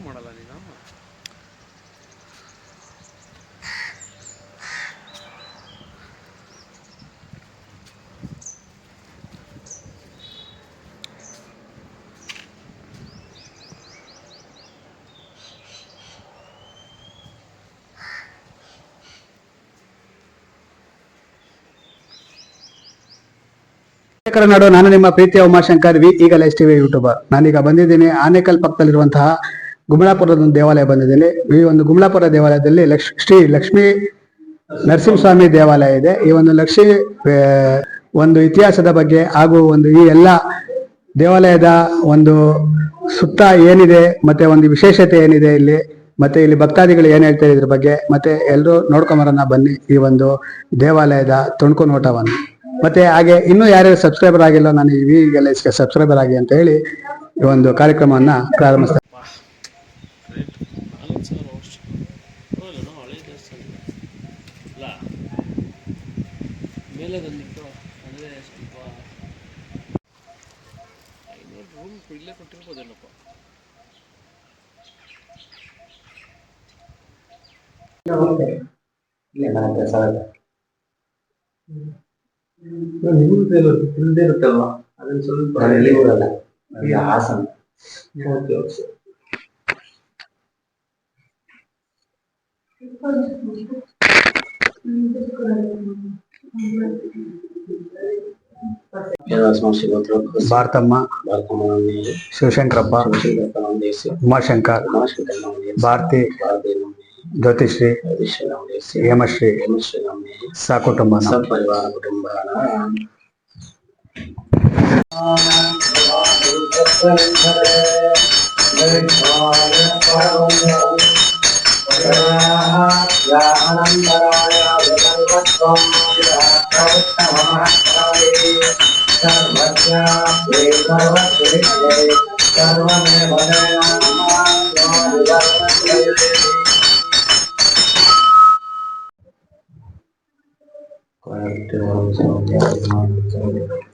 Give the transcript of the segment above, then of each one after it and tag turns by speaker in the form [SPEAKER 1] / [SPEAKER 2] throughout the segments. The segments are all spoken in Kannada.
[SPEAKER 1] ಬ್ಲಾಗ್ ಮಾಡಲ್ಲ ನೀನು?
[SPEAKER 2] ವೀಕ್ಷಕರ ನಾನು ನಿಮ್ಮ ಪ್ರೀತಿಯ ಉಮಾಶಂಕರ್, ವಿ ಈಗ ಲೈಸ್ ಟಿವಿ ಯೂಟ್ಯೂಬರ್. ನಾನೀಗ ಬಂದಿದ್ದೀನಿ ಆನೇಕಲ್ ಪಕ್ಕದಲ್ಲಿರುವಂತಹ ಗುಮಲಾಪುರದ ಒಂದು ದೇವಾಲಯ ಬಂದಿದ್ದೀನಿ ಈ ಒಂದು ಗುಮಲಾಪುರ ದೇವಾಲಯದಲ್ಲಿ ಲಕ್ಷ, ಶ್ರೀ ಲಕ್ಷ್ಮೀ ನರಸಿಂಹಸ್ವಾಮಿ ದೇವಾಲಯ ಇದೆ. ಈ ಒಂದು ಲಕ್ಷ್ಮಿ ಒಂದು ಇತಿಹಾಸದ ಬಗ್ಗೆ ಹಾಗೂ ಒಂದು ಈ ಎಲ್ಲ ದೇವಾಲಯದ ಒಂದು ಸುತ್ತ ಏನಿದೆ, ಮತ್ತೆ ಒಂದು ವಿಶೇಷತೆ ಏನಿದೆ ಇಲ್ಲಿ, ಮತ್ತೆ ಇಲ್ಲಿ ಭಕ್ತಾದಿಗಳು ಏನ್ ಹೇಳ್ತಾರೆ ಇದ್ರ ಬಗ್ಗೆ, ಮತ್ತೆ ಎಲ್ಲರೂ ನೋಡ್ಕೊಂಬರೋಣ ಬನ್ನಿ ಈ ಒಂದು ದೇವಾಲಯದ ತುಣುಕು ನೋಟವನ್ನು. ಮತ್ತೆ ಹಾಗೆ ಇನ್ನೂ ಯಾರ್ಯಾರು ಸಬ್ಸ್ಕ್ರೈಬರ್ ಆಗಿಲ್ಲ, ನಾನು ಈ ವಿಗೆಲ್ಲ ಸಬ್ಸ್ಕ್ರೈಬರ್ ಆಗಿ ಅಂತ ಹೇಳಿ ಈ ಒಂದು ಕಾರ್ಯಕ್ರಮವನ್ನ ಪ್ರಾರಂಭಿಸ್ತೇನೆ
[SPEAKER 1] ನಾಲ್ಕು ಸಾವಿರ ವರ್ಷ ಹೌದಲ್ಲ ನಾವು ಹಳೆ ದೇವಸ್ಥಾನ ಅಲ್ಲ ಮೇಲೆ ಬಂದಿತ್ತು ಅಂದರೆ ಸ್ವಲ್ಪ ಐನೂರು ರೂಮ್ ಇಲ್ಲೇ ಕೊಟ್ಟಿರ್ಬೋದೇನಪ್ಪ?
[SPEAKER 3] ನಿಮ್ದೇ ಇರುತ್ತಲ್ವಾ ಅದನ್ನ ಸ್ವಲ್ಪ
[SPEAKER 2] ಹಾಸನ.
[SPEAKER 3] Okay okay.
[SPEAKER 2] ಭಾರತಮ್ಮ ಶಿವಶಂಕರಪ್ಪ ಉಮಾಶಂಕರ್ ಭಾರತಿ ಜ್ಯೋತಿಶ್ರೀ ಹೇಮಶ್ರೀ ಸಾಕುಟುಂಬ
[SPEAKER 3] सर्वज्ञा सर्वकृष्णे सर्वमेव Thank you.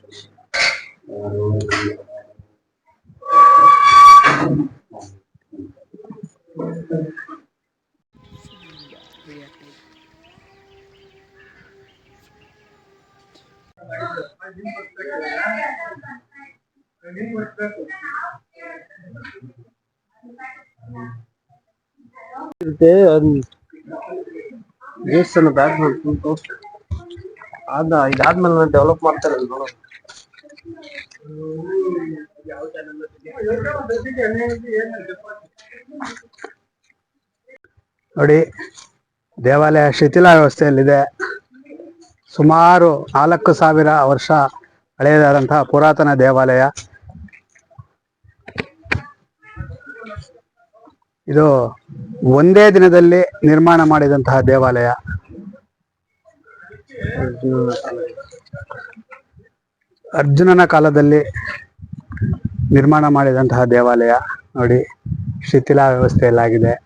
[SPEAKER 1] ಇರುತ್ತೆ ಅದು ಅನ್ನ ಬ್ಯಾಕ್ ಮಾಡ್ಕೊಂಡು ಆದ, ಇದಾದ್ಮೇಲೆ ಡೆವಲಪ್ ಮಾಡ್ತಾರೆ ನೋಡೋಣ
[SPEAKER 2] ನೋಡಿ, ದೇವಾಲಯ ಶಿಥಿಲ ವ್ಯವಸ್ಥೆಯಲ್ಲಿದೆ. ಸುಮಾರು ನಾಲ್ಕು ಸಾವಿರ ವರ್ಷ ಹಳೆಯದಾದಂತಹ ಪುರಾತನ ದೇವಾಲಯ. ಇದು ಒಂದೇ ದಿನದಲ್ಲಿ ನಿರ್ಮಾಣ ಮಾಡಿದಂತಹ ದೇವಾಲಯ. ಅರ್ಜುನನ ಕಾಲದಲ್ಲಿ ನಿರ್ಮಾಣ ಮಾಡಿದಂತಹ ದೇವಾಲಯ. ನೋಡಿ ಶಿಥಿಲ ವ್ಯವಸ್ಥೆಯಲ್ಲಾಗಿದೆ.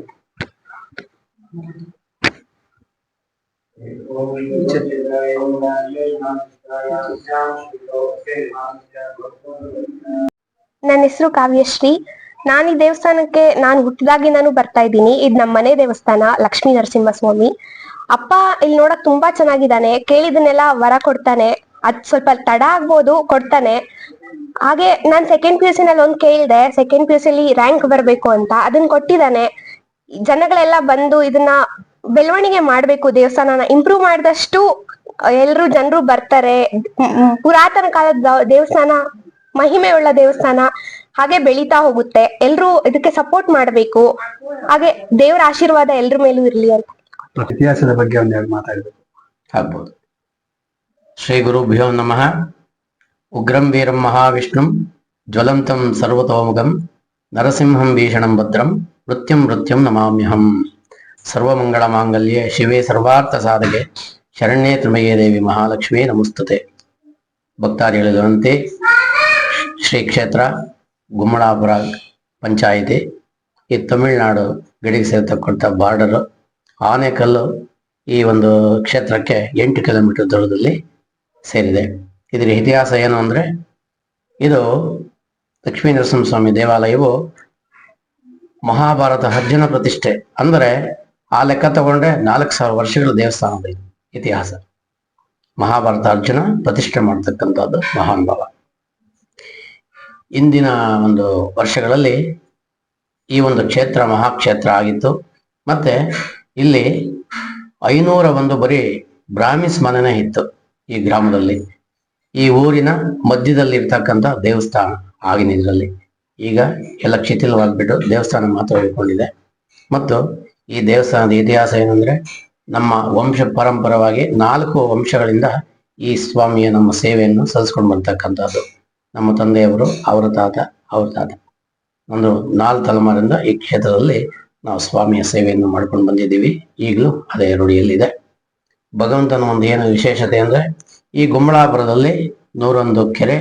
[SPEAKER 4] ನನ್ನ ಹೆಸರು ಕಾವ್ಯಶ್ರೀ. ನಾನು ಈ ದೇವಸ್ಥಾನಕ್ಕೆ, ನಾನು ಹುಟ್ಟಿದಾಗಿಂದಾನು ಬರ್ತಾ ಇದ್ದೀನಿ. ಇದು ನಮ್ಮ ಮನೆ ದೇವಸ್ಥಾನ, ಲಕ್ಷ್ಮೀ ನರಸಿಂಹಸ್ವಾಮಿ. ಅಪ್ಪ ಇಲ್ಲಿ ನೋಡಕ್ ತುಂಬಾ ಚೆನ್ನಾಗಿದ್ದಾನೆ. ಕೇಳಿದನ್ನೆಲ್ಲ ವರ ಕೊಡ್ತಾನೆ. ಅದ್ ಸ್ವಲ್ಪ ತಡ ಆಗ್ಬೋದು, ಕೊಡ್ತಾನೆ. ಹಾಗೆ ನಾನ್ ಸೆಕೆಂಡ್ ಪಿ ಯು ನಲ್ಲಿ ಒಂದ್ ಕೇಳಿದೆ. ಸೆಕೆಂಡ್ ಪಿ ಯು ರ್ಯಾಂಕ್ ಬರ್ಬೇಕು ಅಂತ. ಅದನ್ನ ಕೊಟ್ಟಿದ್ದಾನೆ. ಜನಗಳೆಲ್ಲ ಬಂದು ಇದನ್ನ ಬೆಳವಣಿಗೆ ಮಾಡ್ಬೇಕು ದೇವಸ್ಥಾನನ. ಇಂಪ್ರೂವ್ ಮಾಡಿದಷ್ಟು ಎಲ್ರು ಜನರು ಬರ್ತಾರೆ. ಪುರಾತನ ಕಾಲದ ದೇವಸ್ಥಾನ ಮಹಿಮೆ ಉಳ್ಳ ದೇವಸ್ಥಾನ ಹಾಗೆ ಬೆಳೀತಾ ಹೋಗುತ್ತೆ. ಎಲ್ರು ಇದಕ್ಕೆ ಸಪೋರ್ಟ್ ಮಾಡ್ಬೇಕು. ಹಾಗೆ ದೇವರ ಆಶೀರ್ವಾದ ಎಲ್ರ ಮೇಲೂ ಇರ್ಲಿ ಅಂತ.
[SPEAKER 2] ಇತಿಹಾಸದ ಬಗ್ಗೆ ಒಂದೆರಡು ಮಾತಾಡಬೇಕು.
[SPEAKER 3] ಆಗ್ಬೋದು. ಶ್ರೀ ಗುರುಭ್ಯೋ ನಮಃ. ಉಗ್ರಂ ವೀರಂ ಮಹಾವಿಷ್ಣುಂ ಜ್ವಲಂತಂ ಸರ್ವತೋಮುಖಂ. ನರಸಿಂಹಂ ಭೀಷಣಂ ಭದ್ರಂ ನೃತ್ಯಂ ನೃತ್ಯಂ ನಮಾಮ್ಯಹಂ ಸರ್ವಮಂಗಳ ಮಾಂಗಲ್ಯ ಶಿವೆ ಸರ್ವಾರ್ಥ ಸಾಧಕೆ ಶರಣ್ಯೇ ತ್ರಿಮಯೇ ದೇವಿ ಮಹಾಲಕ್ಷ್ಮೀ ನಮಸ್ತತೆ ಹೇಳಿದಂತೆ ಶ್ರೀ ಕ್ಷೇತ್ರ ಗುಮ್ಮಳಾಪುರ ಪಂಚಾಯಿತಿ ಈ ತಮಿಳುನಾಡು ಗಡಿಗೆ ಸೇರ್ತಕ್ಕಂಥ ಬಾರ್ಡರ್, ಆನೆಕಲ್ಲು ಈ ಒಂದು ಕ್ಷೇತ್ರಕ್ಕೆ ಎಂಟು ಕಿಲೋಮೀಟರ್ ದೂರದಲ್ಲಿ ಸೇರಿದೆ. ಇದರ ಇತಿಹಾಸ ಏನು ಅಂದ್ರೆ, ಇದು ನರಸಿಂಹಸ್ವಾಮಿ ದೇವಾಲಯವು ಮಹಾಭಾರತ ಅರ್ಜುನ ಪ್ರತಿಷ್ಠೆ ಅಂದರೆ ಆ ಲೆಕ್ಕ ತಗೊಂಡ್ರೆ ನಾಲ್ಕು ಸಾವಿರ ವರ್ಷಗಳ ದೇವಸ್ಥಾನದ ಇತಿಹಾಸ. ಮಹಾಭಾರತ ಅರ್ಜುನ ಪ್ರತಿಷ್ಠೆ ಮಾಡ್ತಕ್ಕಂಥದ್ದು ಮಹಾನುಭಾವ ಇಂದಿನ ಒಂದು ವರ್ಷಗಳಲ್ಲಿ ಈ ಒಂದು ಕ್ಷೇತ್ರ ಮಹಾಕ್ಷೇತ್ರ ಆಗಿತ್ತು. ಮತ್ತೆ ಇಲ್ಲಿ ಐನೂರ ಒಂದು ಬರೀ ಬ್ರಾಹ್ಮಿಸ್ ಮನೆನೇ ಇತ್ತು ಈ ಗ್ರಾಮದಲ್ಲಿ. ಈ ಊರಿನ ಮಧ್ಯದಲ್ಲಿ ಇರ್ತಕ್ಕಂಥ ದೇವಸ್ಥಾನ. ಆಗಿನ ಇದರಲ್ಲಿ ಈಗ ಎಲ್ಲ ಶಿಥಿಲವಾಗಿಬಿಟ್ಟು ದೇವಸ್ಥಾನ ಮಾತ್ರ ಉಳ್ಕೊಂಡಿದೆ ಮತ್ತು ಈ ದೇವಸ್ಥಾನದ ಇತಿಹಾಸ ಏನಂದ್ರೆ, ನಮ್ಮ ವಂಶ ಪರಂಪರವಾಗಿ ನಾಲ್ಕು ವಂಶಗಳಿಂದ ಈ ಸ್ವಾಮಿಯ ನಮ್ಮ ಸೇವೆಯನ್ನು ಸಲ್ಲಿಸ್ಕೊಂಡು ಬರ್ತಕ್ಕಂಥದ್ದು ನಮ್ಮ ತಂದೆಯವರು, ಅವರ ತಾತ, ಅವ್ರ ತಾತ. ಒಂದು ನಾಲ್ಕು ತಲೆಮಾರಿಂದ ಈ ಕ್ಷೇತ್ರದಲ್ಲಿ ನಾವು ಸ್ವಾಮಿಯ ಸೇವೆಯನ್ನು ಮಾಡ್ಕೊಂಡು ಬಂದಿದ್ದೀವಿ. ಈಗಲೂ ಅದೇ ರೂಢಿಯಲ್ಲಿದೆ. ಭಗವಂತನ ಒಂದು ಏನು ವಿಶೇಷತೆ ಅಂದ್ರೆ, ಈ ಗುಮ್ಮಳಾಪುರದಲ್ಲಿ ನೂರೊಂದು ಕೆರೆ,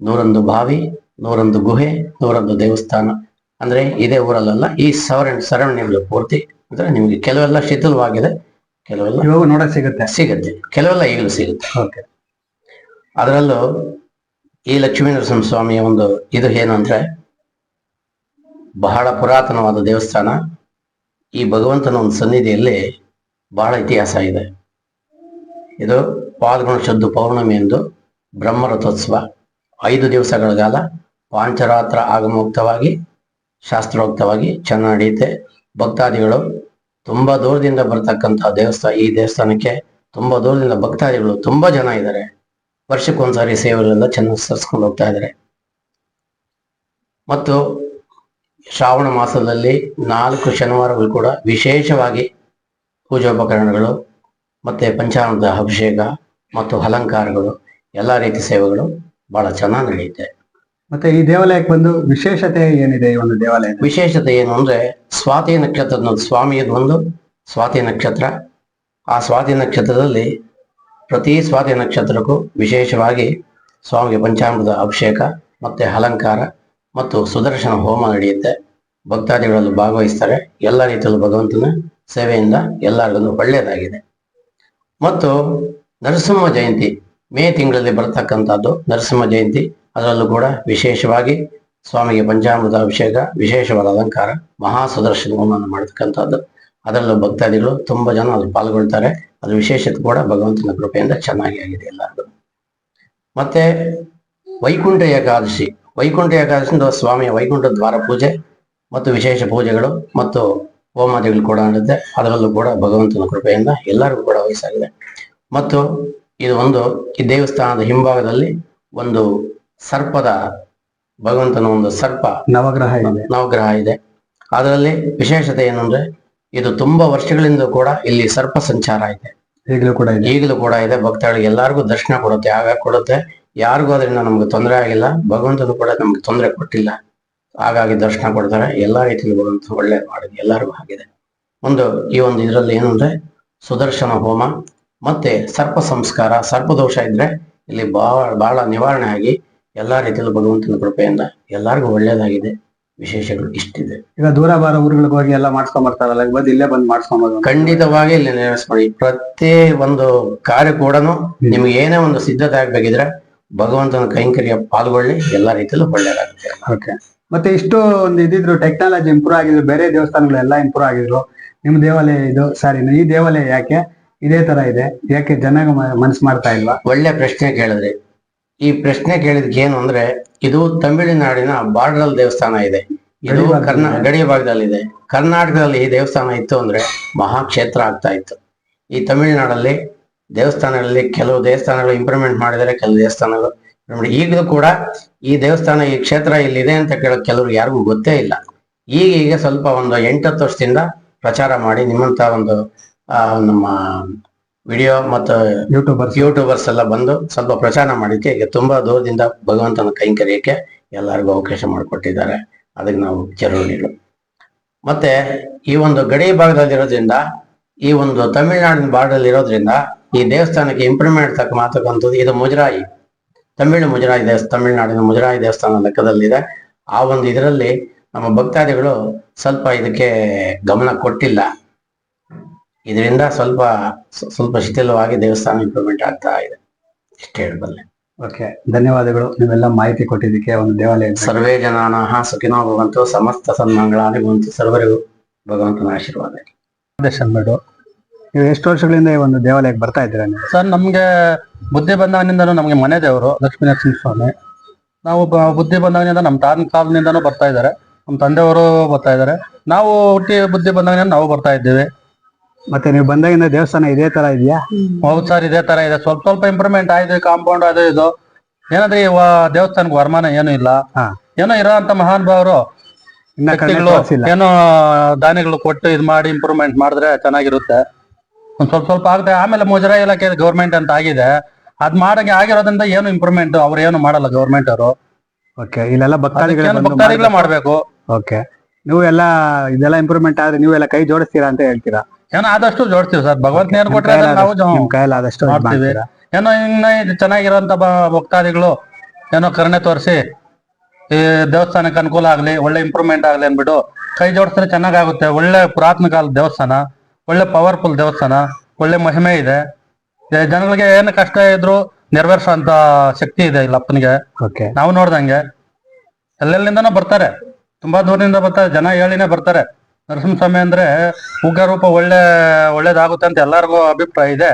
[SPEAKER 3] ನೂರೊಂದು ಬಾವಿ ನೂರೊಂದು ಗುಹೆ ನೂರೊಂದು ದೇವಸ್ಥಾನ. ಅಂದ್ರೆ ಇದೇ ಊರಲ್ಲ ಈ ಸವರಣ ಸರವಣಿಗಳು ಪೂರ್ತಿ. ಅಂದ್ರೆ ನಿಮಗೆ ಕೆಲವೆಲ್ಲ ಶಿಥಿಲವಾಗಿದೆ ಕೆಲವೆಲ್ಲ
[SPEAKER 2] ಇವಾಗ ನೋಡಕ್ ಸಿಗುತ್ತೆ.
[SPEAKER 3] ಸಿಗುತ್ತೆ. ಕೆಲವೆಲ್ಲ ಈಗಲೂ ಸಿಗುತ್ತೆ.
[SPEAKER 2] ಓಕೆ.
[SPEAKER 3] ಅದರಲ್ಲೂ ಈ ಲಕ್ಷ್ಮೀ ನರಸಿಂಹ ಸ್ವಾಮಿಯ ಒಂದು ಇದು ಏನು ಅಂದ್ರೆ ಬಹಳ ಪುರಾತನವಾದ ದೇವಸ್ಥಾನ. ಈ ಭಗವಂತನ ಒಂದು ಸನ್ನಿಧಿಯಲ್ಲಿ ಬಹಳ ಇತಿಹಾಸ ಇದೆ. ಇದು ಪಾಲ್ಗುಣ ಶುದ್ಧ ಪೌರ್ಣಮಿ ಎಂದು ಬ್ರಹ್ಮರಥೋತ್ಸವ ಐದು ದಿವಸಗಳ ಕಾಲ ಪಾಂಚರಾತ್ರ ಆಗಮೋಕ್ತವಾಗಿ, ಶಾಸ್ತ್ರೋಕ್ತವಾಗಿ ಚೆನ್ನಾಗಿ ನಡೆಯುತ್ತೆ ಭಕ್ತಾದಿಗಳು ತುಂಬಾ ದೂರದಿಂದ ಬರ್ತಕ್ಕಂಥ ದೇವಸ್ಥಾನ, ಈ ದೇವಸ್ಥಾನಕ್ಕೆ ತುಂಬಾ ದೂರದಿಂದ ಭಕ್ತಾದಿಗಳು ತುಂಬಾ ಜನ ಇದ್ದಾರೆ. ವರ್ಷಕ್ಕೊಂದ್ಸಾರಿ ಸೇವೆಗಳೆಲ್ಲ ಚೆನ್ನಾಗಿ ಸರಿಸ್ಕೊಂಡು ಹೋಗ್ತಾ ಇದ್ದಾರೆ. ಮತ್ತು ಶ್ರಾವಣ ಮಾಸದಲ್ಲಿ ನಾಲ್ಕು ಶನಿವಾರಗಳು ಕೂಡ ವಿಶೇಷವಾಗಿ ಪೂಜೋಪಕರಣಗಳು ಮತ್ತೆ ಪಂಚಾಮೃತ ಅಭಿಷೇಕ ಮತ್ತು ಅಲಂಕಾರಗಳು, ಎಲ್ಲ ರೀತಿ ಸೇವೆಗಳು ಬಹಳ ಚೆನ್ನಾಗಿ ನಡೆಯುತ್ತೆ.
[SPEAKER 2] ಮತ್ತೆ ಈ ದೇವಾಲಯಕ್ಕೆ ಬಂದು ವಿಶೇಷತೆ ಏನಿದೆ ಈ ಒಂದು ದೇವಾಲಯ
[SPEAKER 3] ವಿಶೇಷತೆ ಏನು ಅಂದ್ರೆ ಸ್ವಾತಿ ನಕ್ಷತ್ರದ ಸ್ವಾಮಿಯದು ಒಂದು ಸ್ವಾತಿ ನಕ್ಷತ್ರ. ಆ ಸ್ವಾತಿ ನಕ್ಷತ್ರದಲ್ಲಿ ಪ್ರತಿ ಸ್ವಾತಿ ನಕ್ಷತ್ರಕ್ಕೂ ವಿಶೇಷವಾಗಿ ಸ್ವಾಮಿಗೆ ಪಂಚಾಮೃತ ಅಭಿಷೇಕ ಮತ್ತೆ ಅಲಂಕಾರ ಮತ್ತು ಸುದರ್ಶನ ಹೋಮ ನಡೆಯುತ್ತೆ. ಭಕ್ತಾದಿಗಳಲ್ಲೂ ಭಾಗವಹಿಸ್ತಾರೆ. ಎಲ್ಲ ರೀತಿಯಲ್ಲೂ ಭಗವಂತನ ಸೇವೆಯಿಂದ ಎಲ್ಲರಿಗೂ ಒಳ್ಳೆಯದಾಗಿದೆ. ಮತ್ತು ನರಸಿಂಹ ಜಯಂತಿ ಮೇ ತಿಂಗಳಲ್ಲಿ ಬರ್ತಕ್ಕಂಥದ್ದು ನರಸಿಂಹ ಜಯಂತಿ. ಅದರಲ್ಲೂ ಕೂಡ ವಿಶೇಷವಾಗಿ ಸ್ವಾಮಿಗೆ ಪಂಚಾಮೃತ ಅಭಿಷೇಕ, ವಿಶೇಷವಾದ ಅಲಂಕಾರ, ಮಹಾ ಸುದರ್ಶನ ಹೋಮವನ್ನು ಮಾಡತಕ್ಕಂಥದ್ದು. ಅದರಲ್ಲೂ ಭಕ್ತಾದಿಗಳು ತುಂಬಾ ಜನ ಅಲ್ಲಿ ಪಾಲ್ಗೊಳ್ತಾರೆ. ಅದು ವಿಶೇಷತೆ ಕೂಡ ಭಗವಂತನ ಕೃಪೆಯಿಂದ ಚೆನ್ನಾಗಿ ಆಗಿದೆ ಎಲ್ಲರಿಗೂ ಮತ್ತೆ ವೈಕುಂಠ ಏಕಾದಶಿ. ವೈಕುಂಠ ಏಕಾದಶಿಯಿಂದ ಸ್ವಾಮಿಯ ವೈಕುಂಠ ದ್ವಾರ ಪೂಜೆ ಮತ್ತು ವಿಶೇಷ ಪೂಜೆಗಳು ಮತ್ತು ಹೋಮಾದಿಗಳು ಕೂಡ ನಡೆದಿದೆ ಅದರಲ್ಲೂ ಕೂಡ ಭಗವಂತನ ಕೃಪೆಯಿಂದ ಎಲ್ಲರಿಗೂ ಕೂಡ ವಯಸ್ಸಾಗಿದೆ. ಮತ್ತು ಇದು ಒಂದು ಈ ದೇವಸ್ಥಾನದ ಹಿಂಭಾಗದಲ್ಲಿ ಒಂದು ಸರ್ಪದ ಭಗವಂತನ ಒಂದು ಸರ್ಪ
[SPEAKER 2] ನವಗ್ರಹ ಇದೆ.
[SPEAKER 3] ನವಗ್ರಹ ಇದೆ. ಅದರಲ್ಲಿ ವಿಶೇಷತೆ ಏನಂದ್ರೆ ಇದು ತುಂಬಾ ವರ್ಷಗಳಿಂದ ಕೂಡ ಇಲ್ಲಿ ಸರ್ಪ ಸಂಚಾರ ಇದೆ.
[SPEAKER 2] ಈಗಲೂ ಕೂಡ ಇದೆ.
[SPEAKER 3] ಈಗಲೂ ಕೂಡ ಇದೆ. ಭಕ್ತಗಳಿಗೆ ಎಲ್ಲರಿಗೂ ದರ್ಶನ ಕೊಡುತ್ತೆ ಆಗ ಕೊಡುತ್ತೆ. ಯಾರಿಗೂ ಅದರಿಂದ ನಮ್ಗೆ ತೊಂದರೆ ಆಗಿಲ್ಲ. ಭಗವಂತನು ಕೂಡ ನಮ್ಗೆ ತೊಂದರೆ ಕೊಟ್ಟಿಲ್ಲ. ಹಾಗಾಗಿ ದರ್ಶನ ಕೊಡ್ತಾರೆ. ಎಲ್ಲಾ ರೀತಿಯಲ್ಲಿ ಭಗವಂತ ಒಳ್ಳೆ ಮಾಡಿದೆ. ಎಲ್ಲರಿಗೂ ಆಗಿದೆ. ಒಂದು ಈ ಒಂದು ಇದರಲ್ಲಿ ಏನಂದ್ರೆ ಸುದರ್ಶನ ಹೋಮ ಮತ್ತೆ ಸರ್ಪ ಸಂಸ್ಕಾರ. ಸರ್ಪದೋಷ ಇದ್ರೆ ಇಲ್ಲಿ ಬಹಳ ಬಹಳ ನಿವಾರಣೆ ಆಗಿ ಎಲ್ಲಾ ರೀತಿಯಲ್ಲೂ ಭಗವಂತನ ಕೃಪೆಯಿಂದ ಎಲ್ಲರಿಗೂ ಒಳ್ಳೇದಾಗಿದೆ. ವಿಶೇಷಗಳು ಇಷ್ಟಿದೆ.
[SPEAKER 2] ಈಗ ದೂರ ಬಾರ ಊರುಗಳಿಗೆ ಹೋಗಿ ಎಲ್ಲ ಮಾಡ್ಸ್ಕೊಂಡ್ ಬರ್ತಾರಲ್ಲ ಬಂದ್ ಬಂದು ಇಲ್ಲೇ ಬಂದು ಮಾಡ್ಸ್ಕೊಂಬೋದು.
[SPEAKER 3] ಖಂಡಿತವಾಗಿ ಇಲ್ಲಿ ನೆರವೇರಿಸ್ಕೊಳ್ಳಿ ಪ್ರತಿ ಒಂದು ಕಾರ್ಯ ಕೂಡ ನಿಮ್ಗೆ ಏನೇ ಒಂದು ಸಿದ್ಧತೆ ಆಗ್ಬೇಕಿದ್ರೆ ಭಗವಂತನ ಕೈಂಕರ್ಯ ಪಾಲ್ಗೊಳ್ಳಿ ಎಲ್ಲಾ ರೀತಿಯಲ್ಲೂ ಒಳ್ಳೇದಾಗುತ್ತೆ.
[SPEAKER 2] ಓಕೆ ಮತ್ತೆ ಇಷ್ಟು ಒಂದು ಇದಿದ್ರು ಟೆಕ್ನಾಲಜಿ ಇಂಪ್ರೂವ್ ಆಗಿದ್ರು ಬೇರೆ ದೇವಸ್ಥಾನಗಳೆಲ್ಲ ಇಂಪ್ರೂವ್ ಆಗಿದ್ರು. ನಿಮ್ಮ ದೇವಾಲಯ ಇದು ಸಾರಿ ಈ ದೇವಾಲಯ ಯಾಕೆ? ಇದೇ ತರ ಇದೆ. ಯಾಕೆ ಜನ ಮನಸ್ಸು ಮಾಡ್ತಾ ಇಲ್ವಾ?
[SPEAKER 3] ಒಳ್ಳೆ ಪ್ರಶ್ನೆ ಕೇಳಿದ್ರಿ. ಈ ಪ್ರಶ್ನೆ ಕೇಳಿದಕ್ಕೆ ಏನು ಅಂದ್ರೆ ಇದು ತಮಿಳುನಾಡಿನ ಬಾರ್ಡರ್ ದೇವಸ್ಥಾನ ಇದೆ. ಇದು
[SPEAKER 2] ಗಡಿ ಭಾಗದಲ್ಲಿ
[SPEAKER 3] ಕರ್ನಾ
[SPEAKER 2] ಇದೆ.
[SPEAKER 3] ಗಡಿ ಭಾಗದಲ್ಲಿದೆ. ಕರ್ನಾಟಕದಲ್ಲಿ ಈ ದೇವಸ್ಥಾನ ಇತ್ತು ಅಂದ್ರೆ ಮಹಾಕ್ಷೇತ್ರ ಆಗ್ತಾ ಇತ್ತು. ಈ ತಮಿಳುನಾಡಲ್ಲಿ ದೇವಸ್ಥಾನಗಳಲ್ಲಿ ಕೆಲವು ದೇವಸ್ಥಾನಗಳು ಇಂಪ್ರೂವ್ಮೆಂಟ್ ಮಾಡಿದರೆ ಕೆಲವು ದೇವಸ್ಥಾನಗಳು ಈಗಲೂ ಕೂಡ ಈ ದೇವಸ್ಥಾನ ಈ ಕ್ಷೇತ್ರ ಇಲ್ಲಿದೆ ಅಂತ ಕೇಳೋ ಕೆಲವ್ರಿಗೆ ಯಾರಿಗೂ ಗೊತ್ತೇ ಇಲ್ಲ. ಈಗ ಈಗ ಸ್ವಲ್ಪ ಒಂದು ಎಂಟತ್ತು ವರ್ಷದಿಂದ ಪ್ರಚಾರ ಮಾಡಿ ನಿಮ್ಮಂತ ಒಂದು ಆ, ನಮ್ಮ ವಿಡಿಯೋ ಮತ್ತು
[SPEAKER 2] ಯೂಟ್ಯೂಬರ್ಸ್
[SPEAKER 3] ಯೂಟ್ಯೂಬರ್ಸ್ ಎಲ್ಲ ಬಂದು ಸ್ವಲ್ಪ ಪ್ರಚಾರ ಮಾಡಿಕ್ಕೆ ಈಗ ತುಂಬಾ ದೂರದಿಂದ ಭಗವಂತನ ಕೈಂಕರ್ಯಕ್ಕೆ ಎಲ್ಲರಿಗೂ ಅವಕಾಶ ಮಾಡಿಕೊಟ್ಟಿದ್ದಾರೆ. ಅದಕ್ಕೆ ನಾವು ಚಿರಋಣಿಗಳು ಮತ್ತೆ ಈ ಒಂದು ಗಡಿ ಭಾಗದಲ್ಲಿರೋದ್ರಿಂದ ಈ ಒಂದು ತಮಿಳುನಾಡಿನ ಬಾರ್ಡಲ್ಲಿ ಇರೋದ್ರಿಂದ ಈ ದೇವಸ್ಥಾನಕ್ಕೆ ಇಂಪ್ರೂವ್ಮೆಂಟ್ ತಕ್ಕ ಮಾತಕ್ಕಂಥದ್ದು ಇದು ಮುಜರಾಯಿ. ತಮಿಳು ಮುಜರಾಯಿ ದೇವಸ್ಥಾನ ತಮಿಳುನಾಡಿನ ಮುಜರಾಯಿ ದೇವಸ್ಥಾನ ಲೆಕ್ಕದಲ್ಲಿದೆ. ಆ ಒಂದು ಇದರಲ್ಲಿ ನಮ್ಮ ಭಕ್ತಾದಿಗಳು ಸ್ವಲ್ಪ ಇದಕ್ಕೆ ಗಮನ ಕೊಟ್ಟಿಲ್ಲ. ಇದರಿಂದ ಸ್ವಲ್ಪ ಸ್ವ- ಸ್ವಲ್ಪ ಶಿಥಿಲವಾಗಿ ದೇವಸ್ಥಾನ ಇಂಪ್ರೂವ್ಮೆಂಟ್ ಆಗ್ತಾ ಇದೆ. ಇಷ್ಟು ಹೇಳಬಲ್ಲೆ.
[SPEAKER 2] ಓಕೆ ಧನ್ಯವಾದಗಳು. ನೀವೆಲ್ಲ ಮಾಹಿತಿ ಕೊಟ್ಟಿದ್ದಕ್ಕೆ ಒಂದು ದೇವಾಲಯ
[SPEAKER 3] ಸರ್ವೇ ಜನಾನ ಸುಖಿನೋ ಭವಂತು ಸಮಸ್ತ ಸನ್ಮಂಗಳಾನಿ ಭವಂತು ಸರ್ವರಿಗೂ ಭಗವಂತನ ಆಶೀರ್ವಾದ.
[SPEAKER 2] ಅಂದ್ಬಿಟ್ಟು ನೀವು ಎಷ್ಟು ವರ್ಷಗಳಿಂದ ಈ ಒಂದು ದೇವಾಲಯಕ್ಕೆ ಬರ್ತಾ ಇದ್ದೀರ ನೀವು?
[SPEAKER 5] ಸರ್ ನಮ್ಗೆ ಬುದ್ಧಿ ಬಂದಾಗಿನಿಂದನೂ ನಮ್ಗೆ ಮನೆ ದೇವರು ಲಕ್ಷ್ಮೀ ನರಸಿಂಹ ಸ್ವಾಮಿ. ನಾವು ಬ- ಬುದ್ಧಿ ಬಂದಾಗಿನಿಂದ ನಮ್ಮ ತಾತನ ಕಾಲದಿಂದನೂ ಬರ್ತಾ ಇದ್ದಾರೆ. ನಮ್ಮ ತಂದೆಯವರು ಬರ್ತಾ ಇದ್ದಾರೆ. ನಾವು ಹುಟ್ಟಿ ಬುದ್ಧಿ ಬಂದಾಗಿನಿಂದ ನಾವು ಬರ್ತಾ ಇದ್ದೀವಿ.
[SPEAKER 2] ಮತ್ತೆ ನೀವು ಬಂದಾಗಿಂದ ದೇವಸ್ಥಾನ ಇದೇ ತರ ಇದೆಯಾ?
[SPEAKER 5] ಹೌದು ಸರ್ ಇದೇ ತರ ಇದೆ. ಸ್ವಲ್ಪ ಸ್ವಲ್ಪ ಇಂಪ್ರೂವ್ಮೆಂಟ್ ಆಯ್ತು ಕಾಂಪೌಂಡ್ ಅದು ಇದು. ಏನಂದ್ರೆ ಈ ವ- ದೇವಸ್ಥಾನಕ್ಕೆ ವರಮಾನ ಏನು ಇಲ್ಲ.
[SPEAKER 2] ಹಾ.
[SPEAKER 5] ಏನೋ ಇರೋ ಅಂತ ಮಹಾನ್ ಭಾವರು.
[SPEAKER 2] ಇನ್ನ ಕಣ್ಣೆ
[SPEAKER 5] ವ್ಯಕ್ತಿಗಳು
[SPEAKER 2] ತೋರ್ಸಿಲ್ಲ.
[SPEAKER 5] ಏನೋ ದಾನಿಗಳು ಕೊಟ್ಟು ಇದು ಮಾಡಿ ಇಂಪ್ರೂವ್ಮೆಂಟ್ ಮಾಡಿದ್ರೆ ಚೆನ್ನಾಗಿರುತ್ತೆ. ಒಂದ್ ಸ್ವಲ್ಪ ಸ್ವಲ್ಪ ಆಗುತ್ತೆ. ಆಮೇಲೆ ಮುಜರಾಯಿ ಇಲಾಖೆ ಗೌರ್ಮೆಂಟ್ ಅಂತ ಆಗಿದೆ. ಅದ್ ಮಾಡಂಗೆ ಆಗಿರೋದ್ರಿಂದ ಏನು ಇಂಪ್ರೂವ್ಮೆಂಟ್ ಅವ್ರು ಏನು ಮಾಡಲ್ಲ ಗೌರ್ಮೆಂಟ್ ಅವರು.
[SPEAKER 2] ಓಕೆ ಇಲ್ಲೆಲ್ಲ ಭಕ್ತಾದಿಗಳು
[SPEAKER 5] ಭಕ್ತಾದಿಗಳೇ ಮಾಡ್ಬೇಕು.
[SPEAKER 2] ಓಕೆ ನೀವು ಎಲ್ಲ ಇದೆಲ್ಲ ಇಂಪ್ರೂವ್ಮೆಂಟ್ ಆದ್ರೆ ನೀವೆಲ್ಲ ಕೈ ಜೋಡಿಸ್ತೀರಾ ಅಂತ ಹೇಳ್ತೀರಾ?
[SPEAKER 5] ಏನೋ ಆದಷ್ಟು ಜೋಡ್ತೀವಿ ಸರ್. ಭಗವಂತ ಏನ್
[SPEAKER 2] ನಿಮ್
[SPEAKER 5] ಕೊಟ್ರೆ ಅದನ್ನ ನಾವು ಜೊ-
[SPEAKER 2] ನಿಮ್ ಕೈಯಲ್ಲಿ ಆದಷ್ಟು ಇದ್
[SPEAKER 5] ಮಾಡ್ತೀವಿ.
[SPEAKER 2] ಮಾಡ್ತೀರಾ?
[SPEAKER 5] ಏನೋ ಇನ್ನ ಇದು ಚೆನ್ನಾಗಿರೋಂತ ಬ- ಭಕ್ತಾದಿಗಳು ಏನೋ ಕರುಣೆ ತೋರಿಸಿ ಈ ದೇವಸ್ಥಾನಕ್ಕೆ ಅನುಕೂಲ ಆಗ್ಲಿ ಒಳ್ಳೆ ಇಂಪ್ರೂವ್ಮೆಂಟ್ ಆಗ್ಲಿ ಅಂದ್ಬಿಟ್ಟು ಕೈ ಜೋಡಿಸಿದ್ರೆ ಚೆನ್ನಾಗಾಗುತ್ತೆ. ಒಳ್ಳೆ ಪುರಾತನ ಕಾಲದ ದೇವಸ್ಥಾನ ಒಳ್ಳೆ ಪವರ್ಫುಲ್ ದೇವಸ್ಥಾನ ಒಳ್ಳೆ ಮಹಿಮೆ ಇದೆ. ಏ, ಜನಗಳಿಗೆ ಏನು ಕಷ್ಟ ಇದ್ರು ನೆರವೇರಿಸುವಂತ ಶಕ್ತಿ ಇದೆ ಇಲ್ಲಿ ಅಪ್ಪನಿಗೆ.
[SPEAKER 2] ಓಕೆ
[SPEAKER 5] ನಾವು ನೋಡ್ದಂಗೆ. ಎಲ್ಲೆಲ್ಲಿಂದನೂ ಬರ್ತಾರೆ. ತುಂಬಾ ದೂರದಿಂದ ಬರ್ತಾರೆ. ಜನ ಹೇಳಿನೇ ಬರ್ತಾರೆ. ನರಸಿಂಹಸ್ವಾಮಿ ಅಂದ್ರೆ ಉಗ್ರ ರೂಪ ಒಳ್ಳೆ ಒಳ್ಳೇದಾಗುತ್ತೆ ಅಂತ ಎಲ್ಲರಿಗೂ ಅಭಿಪ್ರಾಯ ಇದೆ.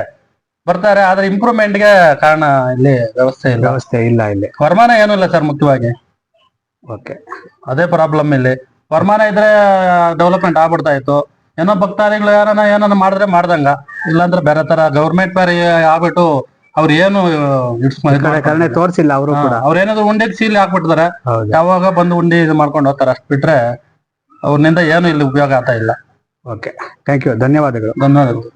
[SPEAKER 5] ಬರ್ತಾರೆ ಆದ್ರೆ ಇಂಪ್ರೂವ್ಮೆಂಟ್ಗೆ ಕಾರಣ ಇಲ್ಲಿ ವ್ಯವಸ್ಥೆ ಇಲ್ಲ.
[SPEAKER 2] ವ್ಯವಸ್ಥೆ ಇಲ್ಲ ಇಲ್ಲಿ.
[SPEAKER 5] ವರಮಾನ ಏನು ಇಲ್ಲ ಸರ್ ಮುಖ್ಯವಾಗಿ.
[SPEAKER 2] ಓಕೆ.
[SPEAKER 5] ಅದೇ ಪ್ರಾಬ್ಲಮ್ ಇಲ್ಲಿ. ವರಮಾನ ಇದ್ರೆ ಡೆವಲಪ್ಮೆಂಟ್ ಆಗ್ಬಿಡ್ತಾ ಇತ್ತು. ಏನೋ ಭಕ್ತಾದಿಗಳು ಯಾರನ್ನ ಏನನ್ನ ಮಾಡಿದ್ರೆ ಮಾಡ್ದಂಗ. ಇಲ್ಲಾಂದ್ರೆ ಬೇರೆ ತರ ಗೌರ್ಮೆಂಟ್ ಬೇರೆ ಆಗ್ಬಿಟ್ಟು ಅವ್ರು ಏನು
[SPEAKER 2] ಕರುಣೆ ತೋರ್ಸಿಲ್ಲ ಅವರು ಕೂಡ.
[SPEAKER 5] ಅವ್ರೇನಾದ್ರು ಉಂಡೆಗೆ ಸೀಲ್ ಹಾಕ್ಬಿಟ್ಟಿದ್ದಾರೆ ಯಾವಾಗ ಬಂದು ಉಂಡಿ ಇದು ಮಾಡ್ಕೊಂಡು ಹೋಗ್ತಾರೆ ಅಷ್ಟ್ ಬಿಟ್ರೆ ಅವ್ರನಿಂದ ಏನು ಇಲ್ಲಿ ಉಪಯೋಗ ಆಗ್ತಾ ಇಲ್ಲ.
[SPEAKER 2] ಓಕೆ ಥ್ಯಾಂಕ್ ಯು ಧನ್ಯವಾದಗಳು.
[SPEAKER 5] ಧನ್ಯವಾದಗಳು.